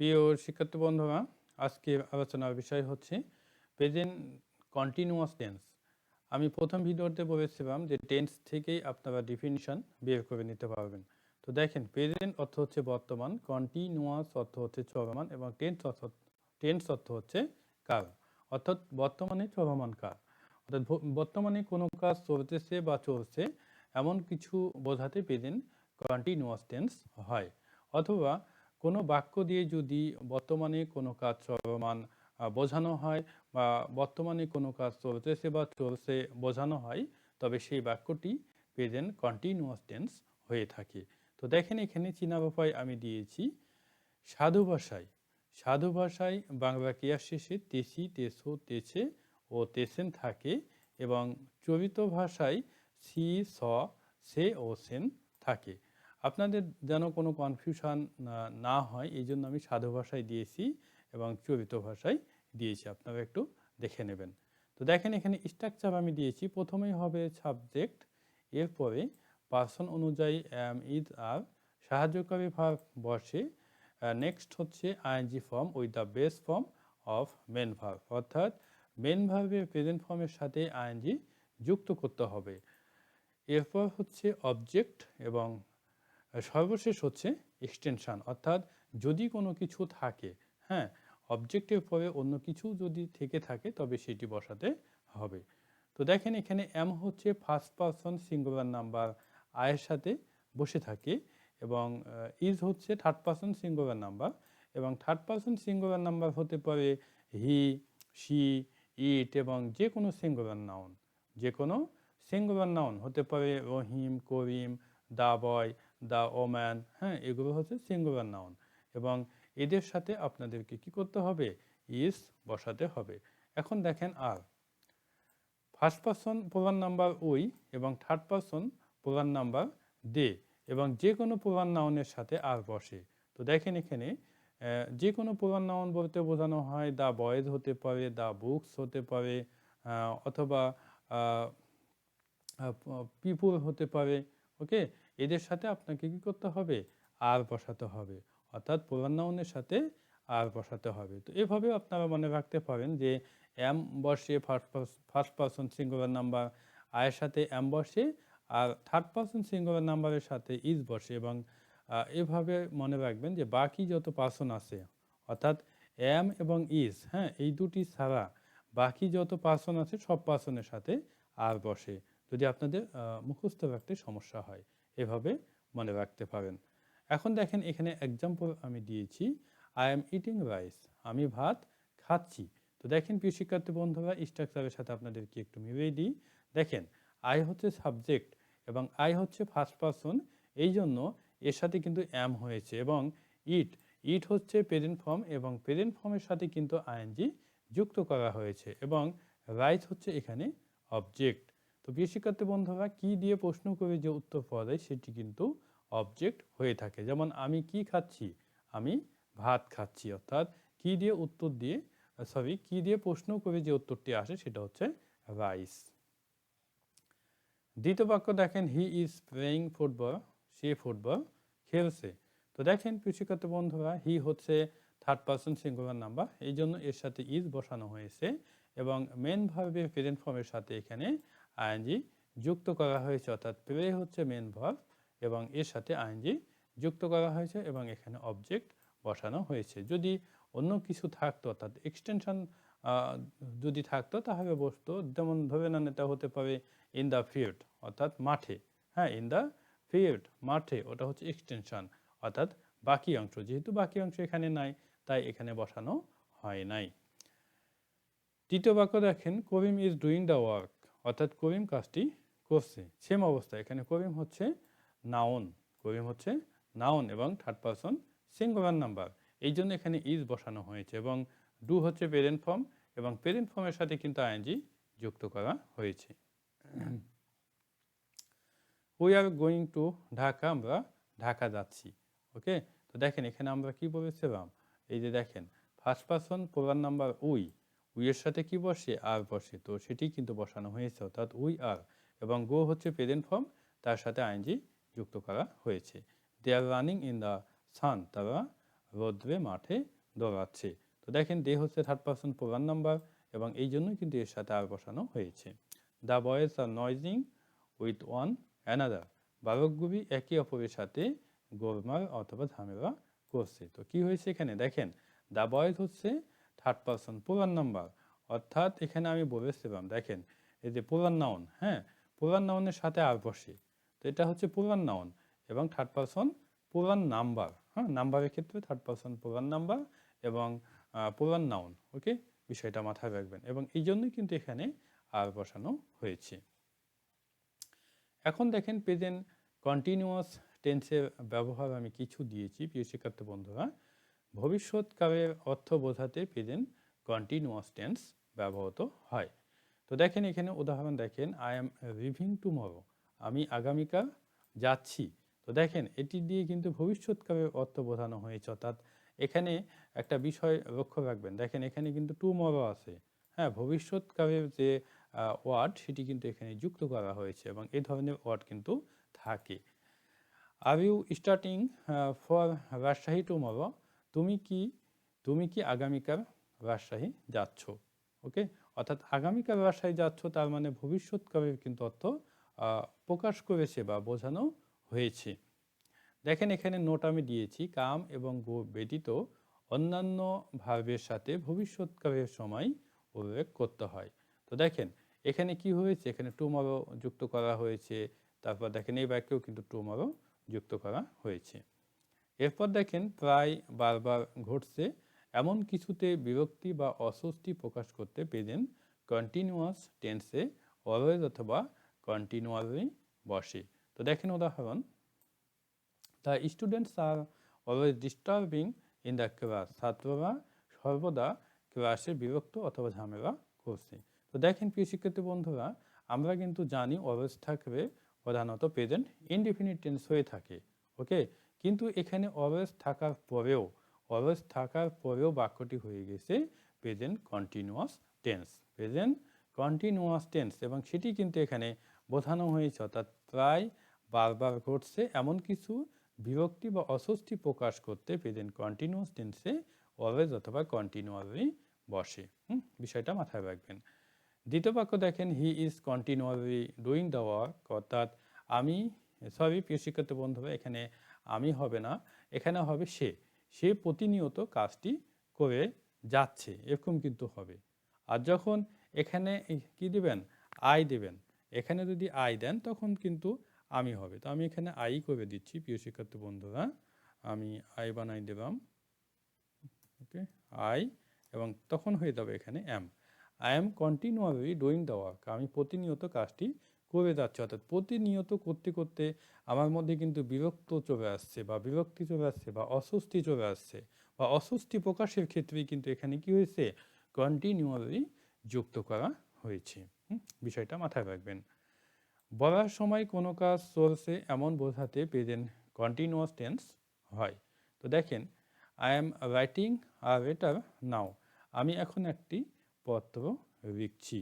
প্রিয় শিক্ষার্থী বন্ধুরা আজকের আলোচনার বিষয় হচ্ছে প্রেজেন্ট কন্টিনিউয়াস টেন্স আমি প্রথম ভিডিওতে বলেছিলাম যে টেন্স থেকেই আপনারা ডিফিনিশন বের করে নিতে পারবেন। তো দেখেন প্রেজেন্ট অর্থ হচ্ছে বর্তমান কন্টিনিউয়াস অর্থ হচ্ছে চলমান এবং টেন্স অর্থ টেন্স অর্থ হচ্ছে কাল। অর্থাৎ বর্তমানে চলমান কাল। অর্থাৎ বর্তমানে কোনো কাজ চলতেছে বা চলছে, এমন কিছু বোঝাতে প্রেজেন্ট কন্টিনিউয়াস টেন্স হয়। অথবা কোনো বাক্য দিয়ে যদি বর্তমানে কোনো কাজ চলমান বোঝানো হয় বা বর্তমানে কোনো কাজ চলতেছে বা চলছে বোঝানো হয়, তবে সেই বাক্যটি প্রেজেন্ট কন্টিনিউয়াস টেন্স হয়ে থাকে। তো দেখেন এখানে চীনা উপায় আমি দিয়েছি, সাধু ভাষায়। সাধু ভাষায় বাংলা ক্রিয়ার শেষে তেসি, তেসো, তেছে ও তেসেন থাকে এবং চরিত ভাষায় সি, স, সে ও সেন থাকে। আপনাদের যেন কোনো কনফিউশন না হয়, এই জন্য আমি সাধু ভাষায় দিয়েছি এবং চরিত ভাষায় দিয়েছি। আপনারা একটু দেখে নেবেন। তো দেখেন, এখানে স্ট্রাকচার আমি দিয়েছি। প্রথমেই হবে সাবজেক্ট এরপরে পার্সন অনুযায়ী এম ইদ আর সাহায্যকারী ভাব বসে নেক্সট হচ্ছে ING form with the base form of main verb অর্থাৎ মেন ভার্বের প্রেজেন্ট ফর্মের সাথে আইএনজি যুক্ত করতে হবে। এরপর হচ্ছে অবজেক্ট এবং সর্বশেষ হচ্ছে এক্সটেনশন অর্থাৎ যদি কোনো কিছু থাকে হ্যাঁ অবজেক্টের পরে অন্য কিছু যদি থেকে থাকে, তবে সেটি বসাতে হবে। তো দেখেন এখানে এম হচ্ছে ফার্স্ট পারসন সিঙ্গুলার নাম্বার আয়ের সাথে বসে থাকে এবং ইজ হচ্ছে থার্ড পারসন সিঙ্গুলার নাম্বার এবং থার্ড পারসন সিঙ্গুলার নাম্বার হতে পারে হি সি ইট এবং যে কোনো সিঙ্গুলার নাউন যে কোনো সিঙ্গুলার নাউন হতে পারে রহিম, করিম দা বয় দা ওম্যান হ্যাঁ এগুলো হচ্ছে সিঙ্গুলার নাউন। এবং এদের সাথে আপনাদেরকে কি করতে হবে? ইস বসাতে হবে। এখন দেখেন আর। ফার্স্ট পারসন প্রধান নাম্বার ওই এবং থার্ড পারসন প্রধান নাম্বার দে এবং যে কোনো প্রধান নাউনের সাথে আর বসে। তো দেখেন এখানে যে কোনো প্রধান নাউন বলতে বোঝানো হয়, দা বয়েজ হতে পারে, দা বুকস হতে পারে অথবা পিপুল হতে পারে, ওকে? এদের সাথে আপনাকে কি করতে হবে? আর বসাতে হবে। অর্থাৎ প্রধান নাউনের সাথে আর বসাতে হবে। তো এভাবে আপনারা মনে রাখতে পারেন যে, এম বসে first first person singular number আয়ের সাথে এম বসে আর থার্ড পারসন সিঙ্গুলার নাম্বারের সাথে ইজ বসে এবং এভাবে মনে রাখবেন যে, বাকি যত পার্সন আছে, অর্থাৎ এম এবং ইজ হ্যাঁ এই দুটি ছাড়া বাকি যত পার্সন আছে, সব পার্সনের সাথে আর বসে। যদি আপনাদের মুখস্থ রাখতে সমস্যা হয়। এভাবে মনে রাখতে পারেন। এখন দেখেন এখানে এক্সাম্পল আমি দিয়েছি। আই এম ইটিং রাইস আমি ভাত খাচ্ছি। তো দেখেন প্রিয় শিক্ষার্থী বন্ধুরা স্ট্রাকচারের সাথে আপনাদেরকে একটু মিলিয়ে দিই। দেখেন আই হচ্ছে সাবজেক্ট এবং আই হচ্ছে ফার্স্ট পারসন এই জন্য এর সাথে কিন্তু অ্যাম হয়েছে এবং ইট ইট হচ্ছে প্রেজেন্ট ফর্ম এবং প্রেজেন্ট ফর্মের সাথে কিন্তু আইএনজি যুক্ত করা হয়েছে এবং রাইস হচ্ছে এখানে অবজেক্ট তো প্রিয় শিক্ষার্থী বন্ধুরা কি দিয়ে প্রশ্ন করে যে উত্তর পাওয়া যায় সেটি কিন্তু অবজেক্ট হয়ে থাকে। যেমন আমি কি খাচ্ছি? আমি ভাত খাচ্ছি। অর্থাৎ কি দিয়ে উত্তর দিয়ে সরি কি দিয়ে প্রশ্ন করে যে উত্তরটি আসে সেটা হচ্ছে রাইস দ্বিতীয় বাক্য দেখেন হি ইজ প্লেয়িং ফুটবল সে ফুটবল খেলছে। তো দেখেন কৃষিগত বন্ধুরা হি হচ্ছে থার্ড পার্সন সিঙ্গুলার নাম্বার এই জন্য এর সাথে ইজ বসানো হয়েছে এবং মেন ভার্বের প্রেজেন্ট ফর্মের সাথে এখানে আইএনজি যুক্ত করা হয়েছে, অর্থাৎ প্লে হচ্ছে মেন ভার্ব এবং এর সাথে আইএনজি যুক্ত করা হয়েছে এবং এখানে অবজেক্ট বসানো হয়েছে। যদি অন্য কিছু থাকতো, অর্থাৎ এক্সটেনশন যদি থাকতো, তাহলে বসতো। যেমন ধরে নেন, এটা হতে পারে ইন দ্য ফিল্ড অর্থাৎ মাঠে। হ্যাঁ ইন দ্য ফিল্ড মাঠে, ওটা হচ্ছে এক্সটেনশন অর্থাৎ বাকি অংশ। যেহেতু বাকি অংশ এখানে নাই, তাই এখানে বসানো হয় নাই। তৃতীয় বাক্য দেখেন, Karim is doing the work অর্থাৎ করিম কাজটি করছে। সেম অবস্থা, এখানে করিম হচ্ছে নাউন। করিম হচ্ছে নাউন এবং থার্ড পারসন সিঙ্গুলার নাম্বার। এই জন্য এখানে ইজ বসানো হয়েছে এবং ডু হচ্ছে প্রেজেন্ট ফর্ম এবং প্রেজেন্ট ফর্মের সাথে কিন্তু আইএনজি যুক্ত করা হয়েছে। We are going to Dhaka, আমরা ঢাকা যাচ্ছি ওকে তো দেখেন, এখানে আমরা কি বলেছিলাম? এই যে দেখেন ফার্স্ট পারসন প্রধান নাম্বার উই। উই এর সাথে কি বসে, আর বসে। তো সেটি কিন্তু বসানো হয়েছে, অর্থাৎ উই, আর। এবং গো হচ্ছে প্রেজেন্ট ফর্ম তার সাথে আইনজি যুক্ত করা হয়েছে। They are running in the sun তারা রোদ্রে মাঠে দৌড়াচ্ছে। তো দেখেন দে হচ্ছে থার্ড পার্সন প্রধান নাম্বার এবং এই জন্যই কিন্তু এর সাথে আর বসানো হয়েছে। The boys are noising with one another বালকগুলি একে অপরের সাথে গোলমাল অথবা ঝামেলা করছে। তো কি হয়েছে এখানে? দেখেন দ্য বয়েজ হচ্ছে থার্ড পার্সন পুরান নাম্বার অর্থাৎ এখানে আমি বলেছিলাম, দেখেন, এই যে পুরান নাউন হ্যাঁ? পুরান নাউনের সাথে আর বসে। তো এটা হচ্ছে পুরান নাউন এবং থার্ড পার্সন প্রধান নাম্বার হ্যাঁ? নাম্বারের ক্ষেত্রে থার্ড পার্সন প্রধান নাম্বার এবং পুরান নাউন ওকে বিষয়টা মাথায় রাখবেন এবং এই জন্যই কিন্তু এখানে আর বসানো হয়েছে। এখন দেখেন প্রেজেন্ট কন্টিনিউয়াস টেন্সের ব্যবহার আমি কিছু দিয়েছি, প্রিয় শিক্ষার্থী বন্ধুরা। ভবিষ্যৎকালের অর্থ বোঝাতে প্রেজেন্ট কন্টিনিউয়াস টেন্স ব্যবহৃত হয়। তো দেখেন এখানে উদাহরণ দেখেন আই এম লিভিং টুমরো আমি আগামীকাল যাচ্ছি। তো দেখেন, এটি দিয়ে কিন্তু ভবিষ্যৎকালের অর্থ বোঝানো হয়েছে। অর্থাৎ এখানে একটা বিষয় লক্ষ্য রাখবেন। দেখেন, এখানে কিন্তু টুমরো আছে। হ্যাঁ ভবিষ্যৎকালের যে ওয়ার্ড সেটি কিন্তু এখানে যুক্ত করা হয়েছে এবং এই ধরনের ওয়ার্ড কিন্তু থাকে। Are you starting for Rajshahi tomorrow তুমি কি তুমি কি আগামীকাল রাজশাহী যাচ্ছ? ওকে অর্থাৎ আগামীকাল রাজশাহী যাচ্ছ, তার মানে ভবিষ্যৎকালের কিন্তু অর্থ প্রকাশ করেছে বা বোঝানো হয়েছে। দেখেন এখানে নোট আমি দিয়েছি, কাম এবং গো ব্যতীত অন্যান্য ভার্বের সাথে ভবিষ্যৎকালের সময় উল্লেখ করতে হয়। তো দেখেন, এখানে কি হয়েছে? এখানে টুমারো যুক্ত করা হয়েছে, তারপর দেখেন এই বাক্যেও কিন্তু টুমারো যুক্ত করা হয়েছে। এরপর দেখেন প্রায় বারবার ঘটছে এমন কিছুতে বিরক্তি বা অস্বস্তি প্রকাশ করতে পেরেন কন্টিনিউয়াস টেন্সে অলওয়েজ অথবা কন্টিনিউয়াসলি বসে। তো দেখেন উদাহরণ। The students are always disturbing in the class ছাত্ররা সর্বদা ক্লাসে বিরক্ত অথবা ঝামেলা করছে। তো দেখেন প্রিয় শিক্ষার্থী বন্ধুরা, আমরা কিন্তু জানি অলওয়েজ থাকবে প্রধানত প্রেজেন্ট ইনডিফিনিট টেন্স হয়ে থাকে। ওকে কিন্তু এখানে অলওয়েজ থাকার পরেও অলওয়েজ থাকার পরেও বাক্যটি হয়ে গেছে present continuous tense present continuous tense এবং সেটি কিন্তু এখানে বোঝানো হয়েছে, অর্থাৎ প্রায় বারবার ঘটছে, এমন কিছু বিরক্তি বা অস্বস্তি প্রকাশ করতে প্রেজেন্ট কন্টিনিউয়াস টেন্সে অলওয়েজ অথবা কন্টিনিউয়াসলি বসে। বিষয়টা মাথায় রাখবেন। দ্বিতীয় বাক্য দেখেন he is continuously doing the work অর্থাৎ আমি সরি প্রিয় শিক্ষার্থী বন্ধুরা, এখানে আমি হবে না, এখানে হবে সে। সে প্রতিনিয়ত কাজটি করে যাচ্ছে, এরকম কিন্তু হবে। আর যখন এখানে কি দিবেন? আই দেবেন। এখানে যদি আই দেন, তখন কিন্তু আমি হবে। তো আমি এখানে আই করে দিচ্ছি, প্রিয় শিক্ষার্থী বন্ধুরা। আমি আই বানাই দিলাম। ওকে, আই, এবং তখন হয়ে যাবে এখানে am I am continually doing the work আমি প্রতিনিয়ত কাজটি করে যাচ্ছে। অর্থাৎ প্রতিনিয়ত করতে করতে আমার মধ্যে কিন্তু বিরক্ত চলে আসছে বা বিরক্তি চলে আসছে বা অস্বস্তি চলে আসছে বা অস্বস্তি প্রকাশের ক্ষেত্রে কিন্তু এখানে কি হয়েছে? কন্টিনিউয়ালি যুক্ত করা হয়েছে। বিষয়টা মাথায় রাখবেন। বলার সময় কোনো কাজ চলছে এমন বোঝাতে প্রেজেন্ট কন্টিনিউয়াস টেন্স হয়। তো দেখেন I am writing a letter now আমি এখন একটি পত্র লিখছি।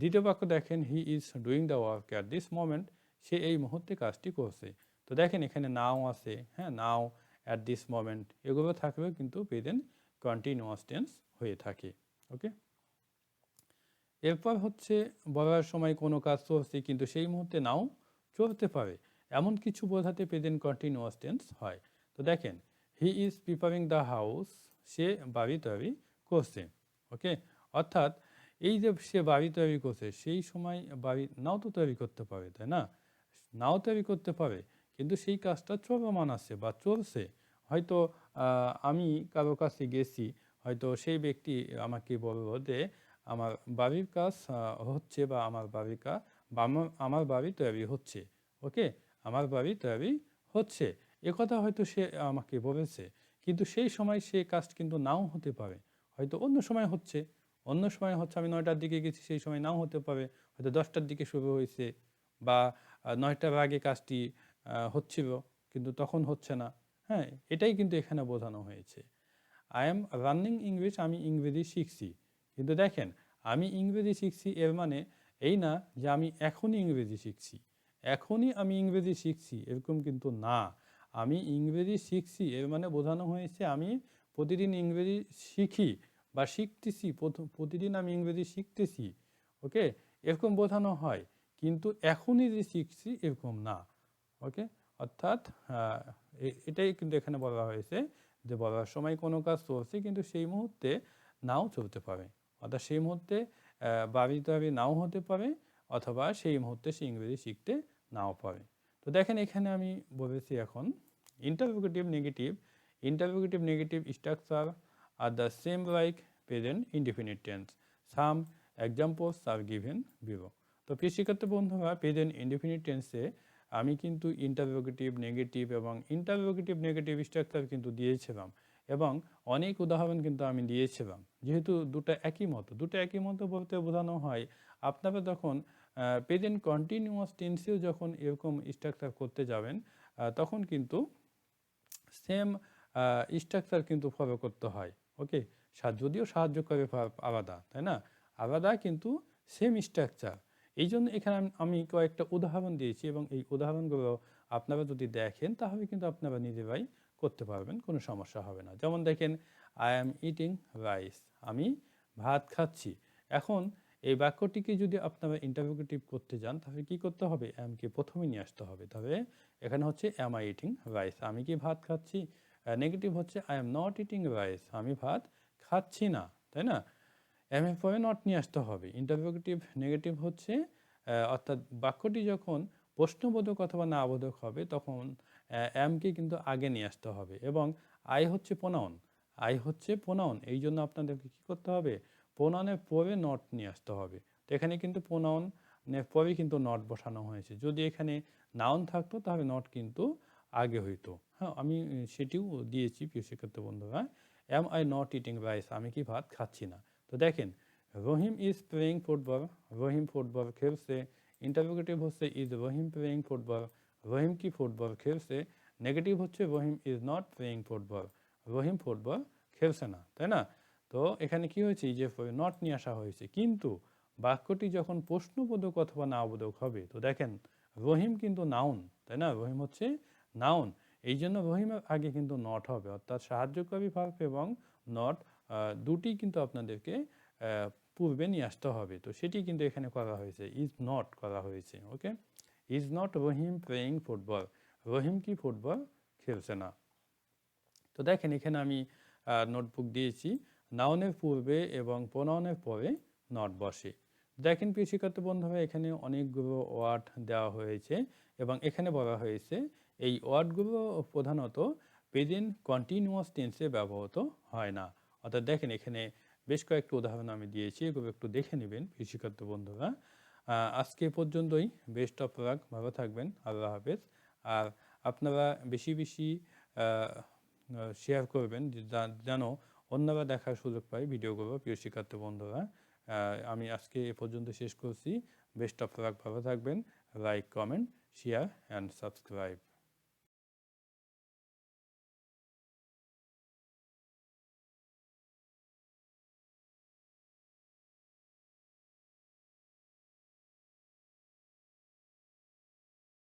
দ্বিতীয় বাক্য দেখেন he is doing the work at this moment সে এই মুহূর্তে কাজটি করছে। তো দেখেন, এখানে নাও আছে হ্যাঁ নাও অ্যাট দিস মোমেন্ট এগুলো থাকলেও কিন্তু প্রেজেন্ট কন্টিনিউয়াস টেন্স হয়ে থাকে, ওকে? এরপর হচ্ছে, বলার সময় কোনো কাজ চলছে কিন্তু সেই মুহূর্তে নাও চলতে পারে। এমন কিছু বোঝাতে প্রেজেন্ট কন্টিনিউয়াস টেন্স হয়। তো দেখেন he is preparing the house সে বাড়ি তৈরি করছে, ওকে? অর্থাৎ এই যে সে বাড়ি তৈরি করছে, সেই সময় বাড়ি নাও তো তৈরি করতে পারে, তাই না? নাও তৈরি করতে পারে, কিন্তু সেই কাজটা চলমান আছে বা চলছে। হয়তো আমি কারও কাছে গেছি, হয়তো সেই ব্যক্তি আমাকে বলল যে, আমার বাড়ির কাজ হচ্ছে বা আমার বাড়ির কাজ বা আমার- বাড়ি তৈরি হচ্ছে, ওকে? আমার বাড়ি তৈরি হচ্ছে। একথা হয়তো সে আমাকে বলেছে, কিন্তু সেই সময় সে কাজ কিন্তু নাও হতে পারে, হয়তো অন্য সময় হচ্ছে। অন্য সময় হচ্ছে আমি নয়টার দিকে গেছি, সেই সময় নাও হতে পারে। হয়তো দশটার দিকে শুরু হয়েছে বা নয়টার আগে কাজটি হচ্ছিল, কিন্তু তখন হচ্ছে না। হ্যাঁ এটাই কিন্তু এখানে বোঝানো হয়েছে। আই এম রানিং ইংলিশ আমি ইংরেজি শিখছি। কিন্তু দেখেন, আমি ইংরেজি শিখছি এর মানে এই না যে আমি এখনই ইংরেজি শিখছি। এখনই আমি ইংরেজি শিখছি, এরকম কিন্তু না। আমি ইংরেজি শিখছি, এর মানে বোঝানো হয়েছে আমি প্রতিদিন ইংরেজি শিখি বা শিখতেছি প্রতিদিন আমি ইংরেজি শিখতেছি, ওকে? এরকম বোঝানো হয়। কিন্তু এখনই যে শিখছি, এরকম না, ওকে? অর্থাৎ এটাই কিন্তু এখানে বলা হয়েছে যে বলার সময় কোনো কাজ চলছে, কিন্তু সেই মুহূর্তে নাও চলতে পারে। অর্থাৎ সেই মুহূর্তে বাড়ি নাও হতে পারে, অথবা সেই মুহূর্তে সে ইংরেজি শিখতে নাও পারে। তো দেখেন, এখানে আমি বলেছি এখন interrogative negative interrogative negative structure are the same like present indefinite tense some examples are given below তো শিক্ষার্থী বন্ধুরা প্রেজেন্ট ইনডিফিনিট টেন্সে আমি কিন্তু ইন্টারভিউটিভ নেগেটিভ এবং ইন্টারভিউটিভ নেগেটিভ স্ট্রাকচার কিন্তু দিয়েছিলাম এবং অনেক উদাহরণ কিন্তু আমি দিয়েছিলাম। যেহেতু দুটো একই মতো, দুটো একই মতো বলতে বোঝানো হয়, আপনারা যখন প্রেজেন্ট কন্টিনিউয়াস টেন্সেও যখন এরকম স্ট্রাকচার করতে যাবেন তখন কিন্তু সেম স্ট্রাকচার কিন্তু ফলো করতে হয়। ওকে? যদিও সাহায্য করে আলাদা, তাই না? আলাদা কিন্তু সেম স্ট্রাকচার এই জন্য এখানে আমি- কয়েকটা উদাহরণ দিয়েছি এবং এই উদাহরণগুলো আপনারা যদি দেখেন, তাহলে কিন্তু আপনারা নিজেরাই করতে পারবেন, কোনো সমস্যা হবে না। যেমন দেখেন আই অ্যাম ইটিং রাইস আমি ভাত খাচ্ছি। এখন এই বাক্যটিকে যদি আপনারা ইন্টারভিউটিভ করতে যান, তাহলে কি করতে হবে? অ্যামকে প্রথমে নিয়ে আসতে হবে। তবে এখানে হচ্ছে অ্যাম আই ইটিং রাইস আমি কি ভাত খাচ্ছি? নেগেটিভ হচ্ছে I am not eating rice আমি ভাত খাচ্ছি না, তাই না? এম এর পরে নট নিয়ে আসতে হবে। ইন্টারভিউটিভ নেগেটিভ হচ্ছে অর্থাৎ বাক্যটি যখন প্রশ্নবোধক অথবা না বোধক হবে, তখন এমকে কিন্তু আগে নিয়ে আসতে হবে এবং আই হচ্ছে প্রোনাউন আই হচ্ছে প্রোনাউন এই জন্য আপনাদেরকে কী করতে হবে? প্রোনাউনের পরে নট নিয়ে আসতে হবে। তো এখানে কিন্তু প্রোনাউনের পরে কিন্তু নট বসানো হয়েছে। যদি এখানে নাউন থাকতো, তাহলে নট কিন্তু আগে হইতো। হ্যাঁ আমি সেটিও দিয়েছি প্রিয় শিক্ষার্থী বন্ধুরা। Am I not eating rice আমি কি ভাত খাচ্ছি না? তো দেখেন Rahim is playing football Rahim football খেলছে ইন্টারভিউটিভ হচ্ছে is Rahim playing football Rahim কি ফুটবল খেলছে নেগেটিভ হচ্ছে Rahim is not playing football Rahim football খেলছে না, তাই না? তো এখানে কি হয়েছে যে নট নিয়ে আসা হয়েছে। কিন্তু বাক্যটি যখন প্রশ্নবোধক অথবা নাবোধক হবে, তো দেখেন রহিম কিন্তু নাউন তাই না? রহিম হচ্ছে নাউন। এই জন্য রহিমের আগে কিন্তু নট হবে, অর্থাৎ সাহায্যকারী ভার্ব এবং নট দুটি কিন্তু আপনাদেরকে পূর্বে নিয়ে আসতে হবে। তো সেটি কিন্তু এখানে করা হয়েছে ইজ নট করা হয়েছে okay is not Rahim playing football Rahim কি ফুটবল খেলছে না। তো দেখেন, এখানে আমি নোটবুক দিয়েছি, নাউনের পূর্বে এবং প্রনাউনের পরে নট বসে। দেখেন প্রিয় বন্ধুরা, এখানে অনেকগুলো ওয়ার্ড দেওয়া হয়েছে এবং এখানে বলা হয়েছে এই ওয়ার্ডগুলো প্রধানত প্রেজেন্ট কন্টিনিউয়াস টেন্সে ব্যবহৃত হয় না। অর্থাৎ দেখেন, এখানে বেশ কয়েকটি উদাহরণ আমি দিয়েছি, এগুলো একটু দেখে নেবেন শিক্ষার্থী বন্ধুরা। আজকে পর্যন্তই। বেস্ট অফ লাক ভালো থাকবেন, আল্লাহ হাফেজ। আর আপনারা বেশি বেশি শেয়ার করবেন যেন অন্যরা দেখার সুযোগ পায় ভিডিওগুলো, প্রিয় শিক্ষার্থী বন্ধুরা। আমি আজকে এ পর্যন্ত শেষ করছি। বেস্ট অফ লাক ভালো থাকবেন। Like comment share and subscribe